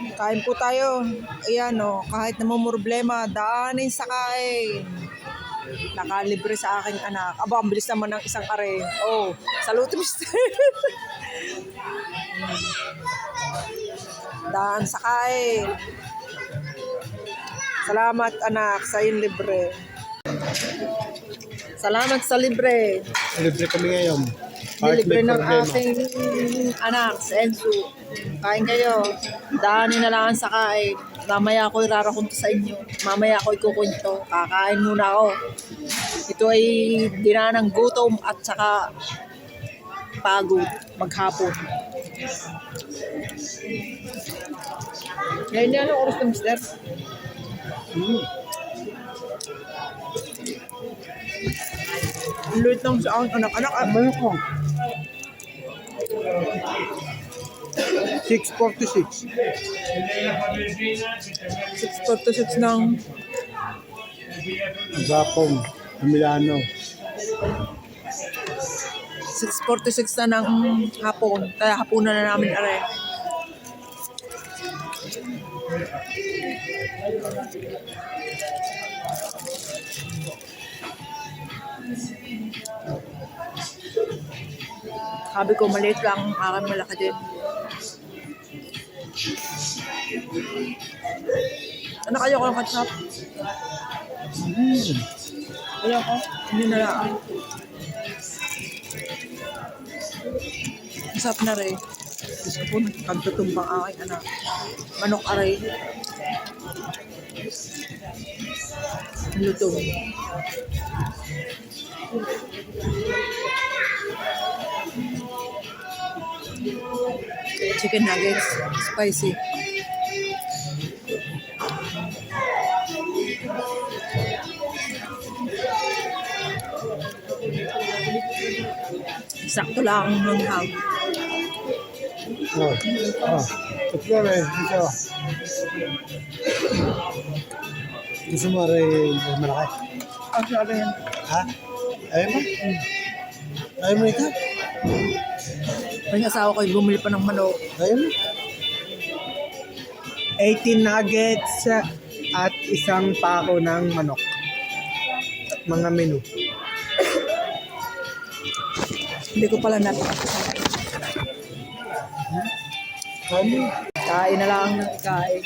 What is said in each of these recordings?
Kain po tayo. Ayan o, kahit namumroblema, daanin sa kain. Nakalibre sa aking anak. Aba, ang bilis naman ng isang are. Oh, salute mister. Daan sa kain. Salamat anak sa iyong libre. Salamat sa libre. Libre kami ngayon. May ng aking anak, si Ensu. Kain kayo. Daanin na lang sa kain. Mamaya ako irarakunto sa inyo. Mamaya ako ikukwento. Kakain muna ako. Ito ay dinanang gutom at saka pagod maghapon. Ngayon yan ang oras ng mister. Hmm. Luit lang sa aking anak-anak. ah. Ano ko? 646. 646 ng Gapong. Milano. 6.46 na ng hapon. Kaya hapunan na namin are. Sabi ko, maliit lang ang aking malaki din. Ano kayo ko ng ketchup? Hmm. Ayoko. Hindi na lang. Masarap na rin. Gusto ko nagkagtutumbang aking anak. Manok aray. Lutong. Chicken nuggets. Spicy. Sakto lang ang manghang. Oh. Ah. Ito rin. Ito. Gusto mo rin malaki? Ah, sabi yan. Ha? Ayaw mo? Ayaw mo ito? May asawa ko bumili pa ng manok. Mo? 18 nuggets at isang pako ng manok. At mga menu. Hindi ko pala nat. Ano? Kain na lang ng kain.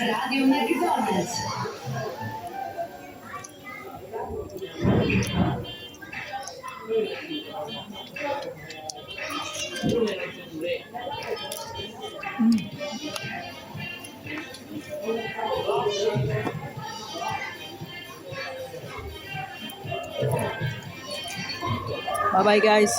Radio McDonald's. Bye bye, guys.